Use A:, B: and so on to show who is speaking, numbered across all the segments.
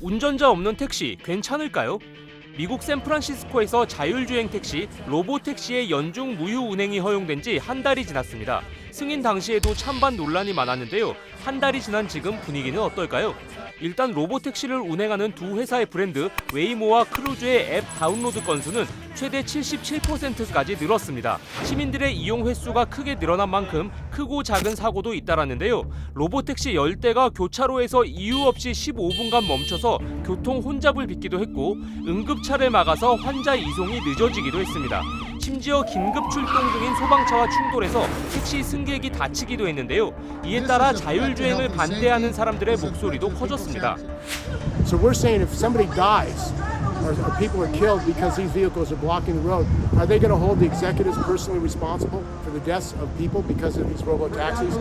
A: 운전자 없는 택시 괜찮을까요? 미국 샌프란시스코에서 자율주행 택시, 로봇 택시의 연중 무휴 운행이 허용된 지 한 달이 지났습니다. 승인 당시에도 찬반 논란이 많았는데요. 한 달이 지난 지금 분위기는 어떨까요? 일단 로봇 택시를 운행하는 두 회사의 브랜드 웨이모와 크루즈의 앱 다운로드 건수는 최대 77%까지 늘었습니다. 시민들의 이용 횟수가 크게 늘어난 만큼 크고 작은 사고도 잇따랐는데요. 로봇 택시 10대가 교차로에서 이유 없이 15분간 멈춰서 교통 혼잡을 빚기도 했고 응급차를 막아서 환자 이송이 늦어지기도 했습니다. 심지어 긴급 출동 중인 소방차와 충돌해서 택시 승객이 다치기도 했는데요. 이에 따라 자율주행을 반대하는 사람들의 목소리도 커졌습니다.
B: So we're saying if somebody dies or, people are killed because these vehicles are blocking the road, are they going to hold the executives personally responsible for the deaths of people because of these robo taxis?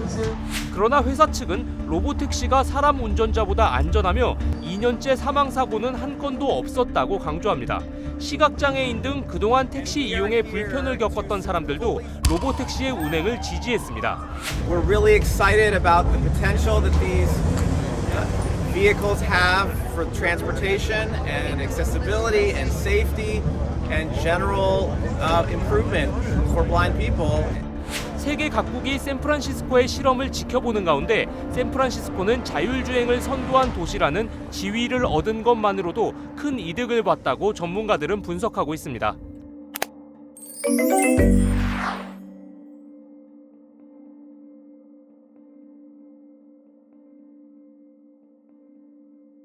A: 그러나 회사 측은 로봇 택시가 사람 운전자보다 안전하며 2년째 사망 사고는 한 건도 없었다고 강조합니다. 시각장애인 등 그동안 택시 이용에 불편을 겪었던 사람들도 로봇 택시의 운행을 지지했습니다.
C: We're really excited about the potential that these uh, vehicles have for transportation and accessibility and safety and general uh, improvement for blind people.
A: 세계 각국이 샌프란시스코의 실험을 지켜보는 가운데 샌프란시스코는 자율주행을 선도한 도시라는 지위를 얻은 것만으로도 큰 이득을 봤다고 전문가들은 분석하고 있습니다.